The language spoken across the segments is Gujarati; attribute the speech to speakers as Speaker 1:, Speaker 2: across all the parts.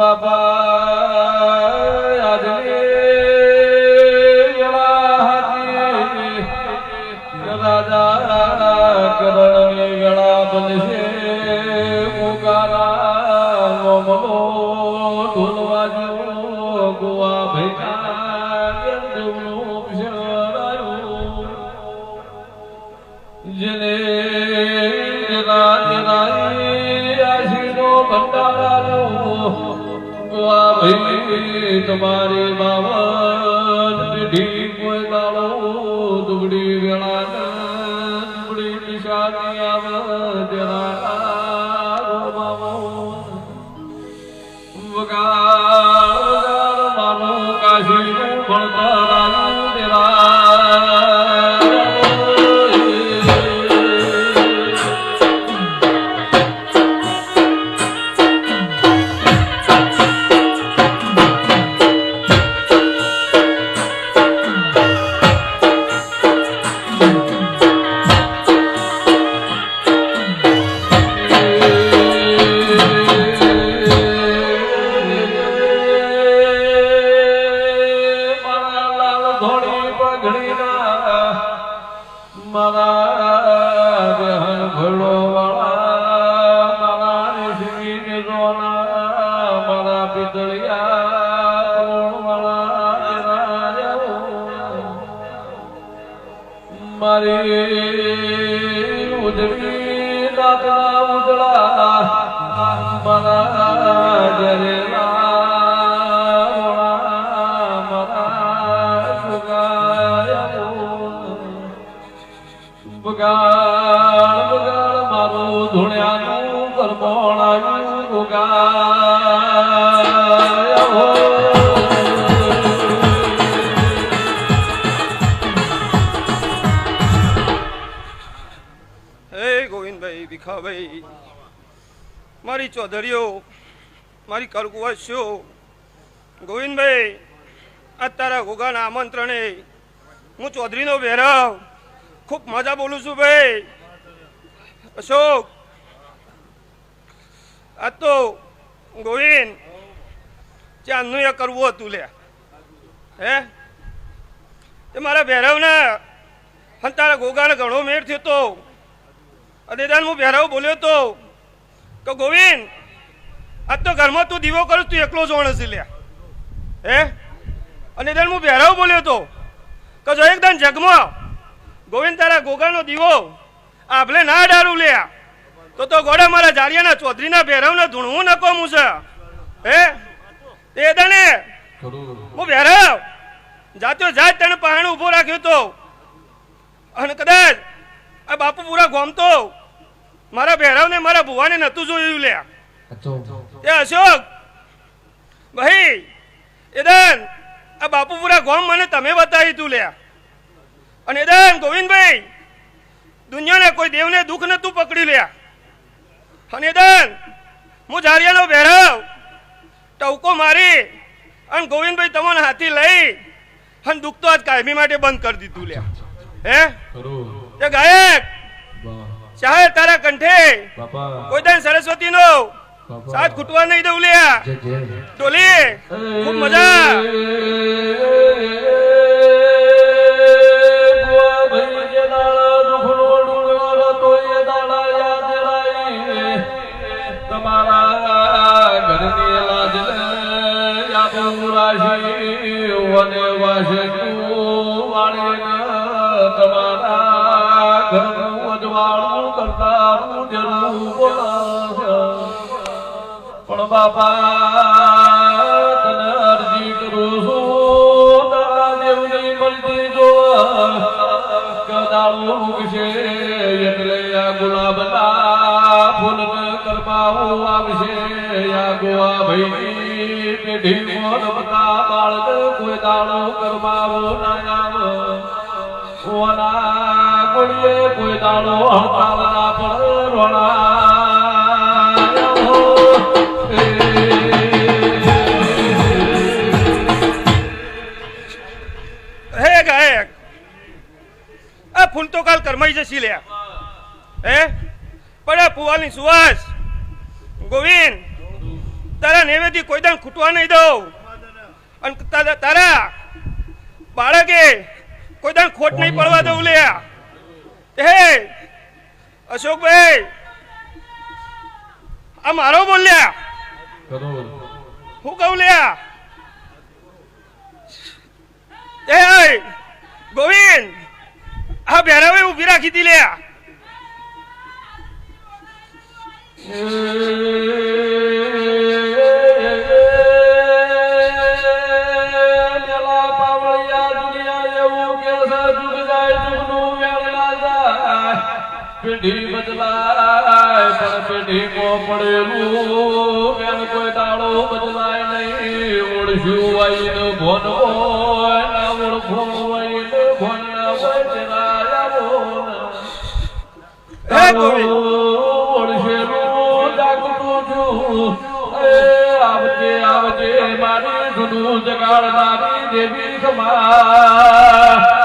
Speaker 1: Baba, I did તમારી બાવન પેઢી કોઈ દાડો દુબડી વેળા મારી ઉજળી દાદા ઉજળા મારા જરેલા બગાડ બગાડ મારું ધૂણ્યાનું કરમોણાયું ઉગાયા
Speaker 2: મારી ચૌધરીઓ, મારી કરકુવાસીઓ, ગોવિંદભાઈ આ તારા ઘોઘાના આમંત્રણે હું ચૌધરીનો ભેરવ ખૂબ મજા બોલું છું ભાઈ. અશોક, આ તો ગોવિંદ ચાંદનું એ કરવું હતું લે. હે? તે મારા ભેરવને, અને તારા ગોગાને ઘણો મેળ થયો તો. અને હું ભેરાવ બોલ્યો તો. કે ગોવિંદ આજ તો ઘરમાં તું દીવો કરું તું એકલો જોણ હશે લ્યા. હે? અને દાન હું ભેરાવ બોલ્યો તો, કે જો એકદમ જગમાં ગોવિંદ તારા ગોગાનો દીવો આભલે ના ડારું લ્યા, તો તો ગોડા મારા જારિયાના ચૌધરીના ભેરવને ધૂણવું ન કોમું છે હે? તે દને હું ભેરાવ. જાત્યો જાત તને પહાણ ઊભો રાખ્યો તો. અને કદાચ આ બાપુ પૂરા ગોમતો મારા ભેરવને મારા ભુવાને નતું જોયું લે એ અશોક ભાઈ એદન આ બાપુપુરા ગોમ મને તમે બતાવી તું લે અને એદન ગોવિંદભાઈ દુનિયાને કોઈ દેવને દુઃખ નતું પકડી લે અને એદન હું જારિયાનો ભેરવ ટવકો મારી અને ગોવિંદભાઈ તમને હાથી લઈ અને દુઃખ તો આજ કાયમી માટે બંધ કરી દીધું લે હે? એ ગાયક ચાહે તારા કંઠે કોઈ દાન સરસ્વતી નો સાથ ખૂટવા નહીં દઉં લ્યા ડોલી ખૂબ મજા
Speaker 1: તમારા ઘરની લાજ કરતારું જરૂર પણ બાપા તને અરજી કરું છું, તારા દેવની મરજી જો કદાળો ઉગશે એટલે આ ગુલાબના ફૂલ કરમાવું આવશે આ ગોવા ભાઈ પેઢી મોર બતા બાળક, કોઈ દાડો કરમાવો ના આવે. ઓના કોળીએ કોઈ દાડો હડતાલ પર રોણા
Speaker 2: હે ગાયક, આ ફૂલ તો કાલ કરમાઈ જશી લ્યા. હે? પણ આ પુવાલની સુવાસ. ગોવિંદ, તારા નેવેથી કોઈ દાન ખૂટવા નહીં દઉં. અને તારા બાળકે કોઈ દાન ખોટ નહીં પડવા દઉં લ્યા. હે આ મારો બોલ્યા? હું કહું લ્યા એ ગોવિંદ, આ ભેરાવે ઊભી રાખી દી લ્યા
Speaker 1: પેઢી બદલાય પણ પેઢીમાં પડેલું બેન કોઈ દાડો બદલાય નહીં. ઓળખ્યું હોય ને ભોન હોય ના ઓળખો હોય ને ભોન ના હોય
Speaker 2: ગોવિંદ.
Speaker 1: ઓળખેલું જાગતું છું. આવજે આવજે મારી જૂનું જગાડનારી દેવી ખમા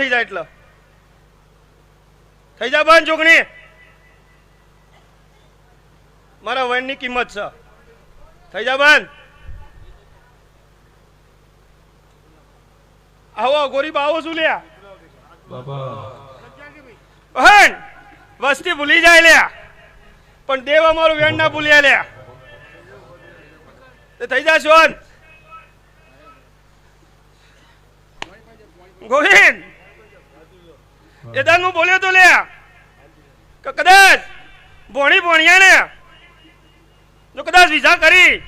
Speaker 2: બંધ થઈ જાય એટલે. થઈ જા બંધ જોગણી મારા વનની કિંમત છે. થઈ જા બંધ આવો ગોરી આવો શું લ્યા? બહેન વસ્તી ભૂલી જાય લ્યા. પણ દેવ અમારું વેણ ના ભૂલ્યા લ્યા. થઈ જા શોન ગોવિંદ! એ દાન બોલ્યો તો લે. કે કદાચ ભોણી ભોણિયા ને જો કદાચ વિઝા કરી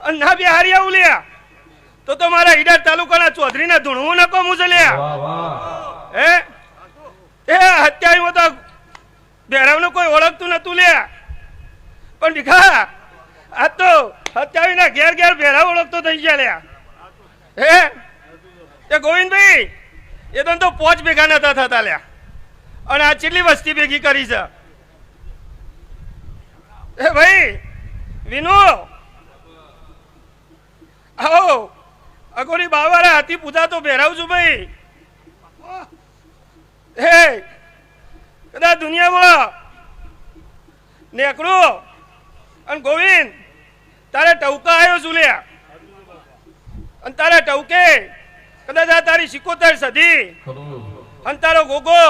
Speaker 2: અને ના બિહારી આવું લે તો તો મારા ઈડર તાલુકાના ચૌધરીના ધૂણવું નકો
Speaker 1: વાહ વાહ.
Speaker 2: હે? એ હત્યાવીમાં તો બેરાવનું કોઈ ઓળખતું નતું લે. પણ દીખા આ તો હત્યાવીના ઘેર ઘેર બેરાવ ઓળખતો થઈ ગયા લે. હે? એ ગોવિંદભાઈ એ તો તો પોચ ભેગા નતા થતા લ્યા. અને આ કેટલી વસ્તી ભેગી કરી છે? એ ભાઈ, વિનુ! આવો અગોરી બાવારે હાથી પૂજા તો બેરાવ છું ભાઈ. હે કદાચ દુનિયામાં? નેકડો અને ગોવિંદ, તારે ટવકા આવ્યો છું લ્યા. અને તારે ટવકે કદાચ આ તારી સિકોતેર સધી અને તારો ગોગો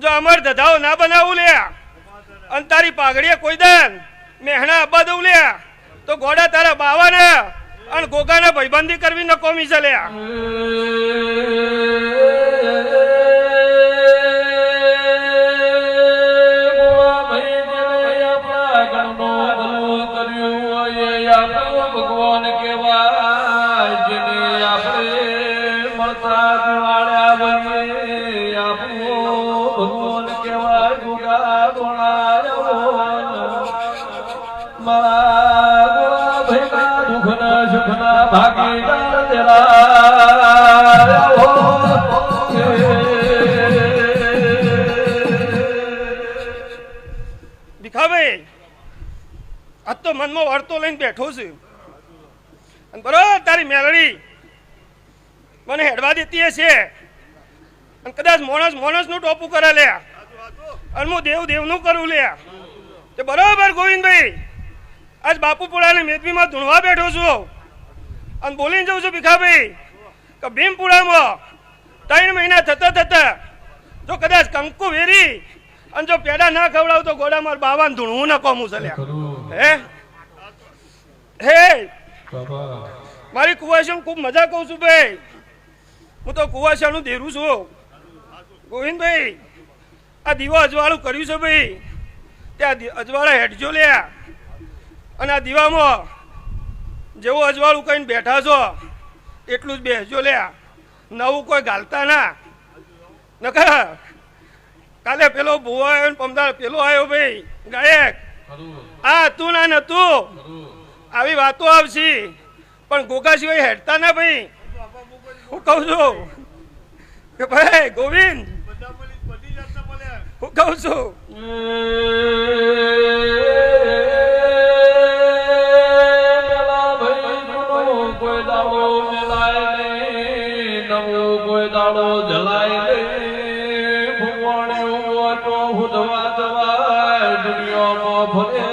Speaker 2: જો અમર ધધાઓ ના બનાવું લ્યા અને તારી પાઘડીએ કોઈ દાન મેહણા અબ્બા દઉં લ્યા તો ગોડા તારા બાવાના અને ગોગાના ભાઈબંધી કરવી ન કોમી છે લ્યા.
Speaker 1: ભગવાન કેવાય ગુગા ગોળા મારા ભેગા દુખના સુખના ભાગીદાર તેરા
Speaker 2: મનમાં વાર્તો લઈને બેઠો છું. અને બરોબર તારી મેલડી મને હેડવા દેતી હશે. અને કદાચ માણસ માણસનું ટોપું કરે લે. અને હું દેવ દેવનું કરું લે. તે બરોબર ગોવિંદભાઈ આજ બાપુપુરાની મેદવીમાં ધૂણવા બેઠો છું. અને બોલીને જઉં છું ભીખાભાઈ કે ભીમપુરામાં ત્રણ મહિના થતા થતા જો કદાચ કંકુ વેરી અને જો પેડા ના ખવડાવ તો ગોડા માર બાવાને ધૂણવું ના કોમું છે લ્યા. હે? હે? મારી કુવાસીનું ખૂબ મજા કહું છું ભાઈ. હું તો કુવાશાનું દેરું છું. ગોવિંદભાઈ, આ દીવા અજવાળું કર્યું છે ભાઈ. ત્યાં અજવાળા હેઠજો લ્યા અને આ દીવામાં જેવું અજવાળું કહીને બેઠા છો, એટલું જ બેસજો લ્યા નવું કોઈ ગાલતા ના. નખા કાલે પેલો ભૂવો આવ્યો પમદાર પેલો આવ્યો ભાઈ. ગાયક. આ તું ના નતું. આવી વાતો આવશે. પણ ગોગા સિવાય હેડતા ના ભાઈ. હું કહું છું કે ભાઈ ગોવિંદ હું કહું છું
Speaker 1: પેલા ભાઈ જૂનો કોઈ દાડો મિલાય નહીં નવો કોઈ દાડો જલાય નહીં ભગવાને દુનિયામાં ફરે